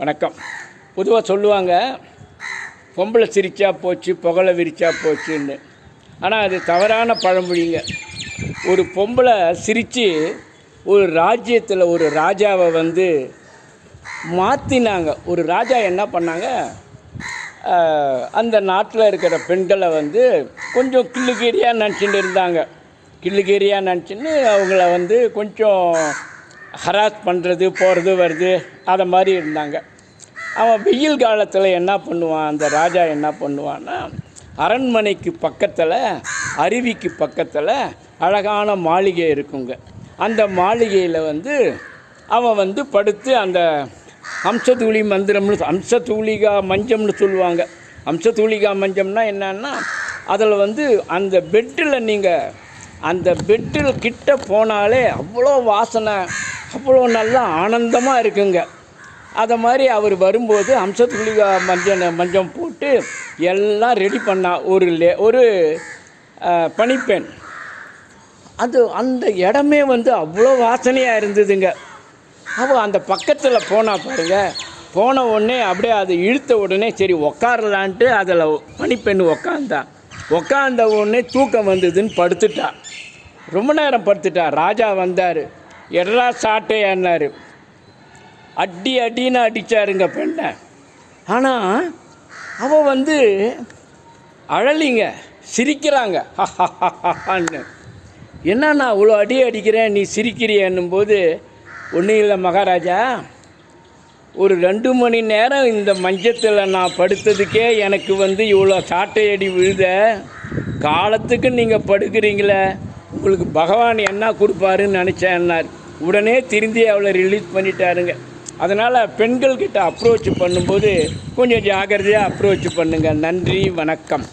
வணக்கம். பொதுவாக சொல்லுவாங்க பொம்பளை சிரிச்சா போச்சு புகழை விரிச்சா போச்சுன்னு. ஆனால் அது தவறான பழமொழிங்க. ஒரு பொம்பளை சிரித்து ஒரு ராஜ்யத்தில் ஒரு ராஜாவை வந்து மாற்றினாங்க ஒரு ராஜா என்ன பண்ணாங்க? அந்த நாட்டில் இருக்கிற பெண்களை வந்து கொஞ்சம் கிள்ளுகேரியாக நினச்சிட்டு இருந்தாங்க. கிள்ளுகேரியாக நினச்சின்னு அவங்கள வந்து கொஞ்சம் ஹராஸ் பண்ணுறது போகிறது வருது அதை மாதிரி இருந்தாங்க. அவன் வெயில் காலத்தில் என்ன பண்ணுவான்? அந்த ராஜா என்ன பண்ணுவான்னா அரண்மனைக்கு பக்கத்தில் அருவிக்கு பக்கத்தில் அழகான மாளிகை இருக்குங்க. அந்த மாளிகையில் வந்து அவன் வந்து படுத்து அந்த அம்சதூளி மந்திரம்னு அம்சதூளிகா மஞ்சம்னு சொல்லுவாங்க. அம்சதூளிகா மஞ்சம்னா என்னன்னா அதில் வந்து அந்த பெட்டில் நீங்கள் அந்த பெட்டில் கிட்ட போனாலே அவ்வளோ வாசனை. அவ்வளோ நல்லா ஆனந்தமாக இருக்குங்க. அதை மாதிரி அவர் வரும்போது அம்சத்துளிகா மஞ்சள் மஞ்சம் போட்டு எல்லாம் ரெடி பண்ணா ஒரு லே ஒரு பனிப்பெண். அது அந்த இடமே வந்து அவ்வளோ வாசனையாக இருந்ததுங்க. அவள் அந்த பக்கத்தில் போனால் பாருங்க. போன உடனே அப்படியே அதை இழுத்த உடனே சரி உக்காரலான்ட்டு அதில் பனிப்பெண் உக்காந்தா. உக்காந்த உடனே தூக்கம் வந்ததுன்னு படுத்துட்டா. ரொம்ப நேரம் படுத்துட்டா. ராஜா வந்தார். எல்லாம் சாட்டையான்னாரு அடி அடின்னு அடித்தாருங்க பெண்ணை. ஆனால் அவள் வந்து அழலிங்க சிரிக்கிறாங்க. ஹஹஹஹன்னு என்ன நான் இவ்வளோ அடி அடிக்கிறேன் நீ சிரிக்கிறியன்னும் போது ஒன்றும் இல்லை மகாராஜா. ஒரு ரெண்டு மணி நேரம் இந்த மஞ்சத்தில் நான் படுத்ததுக்கே எனக்கு வந்து இவ்வளோ சாட்டை அடி விழுத. காலத்துக்கு நீங்கள் படுக்கிறீங்களே. உங்களுக்கு பகவான் என்ன கொடுப்பாருன்னு நினச்சேன்னார். உடனே திருந்தி அவளை ரிலீஸ் பண்ணிட்டாருங்க. அதனால் பெண்கள்கிட்ட அப்ரோச் பண்ணும்போது கொஞ்சம் ஜாக்கிரதையாக அப்ரோச் பண்ணுங்கள் நன்றி வணக்கம்.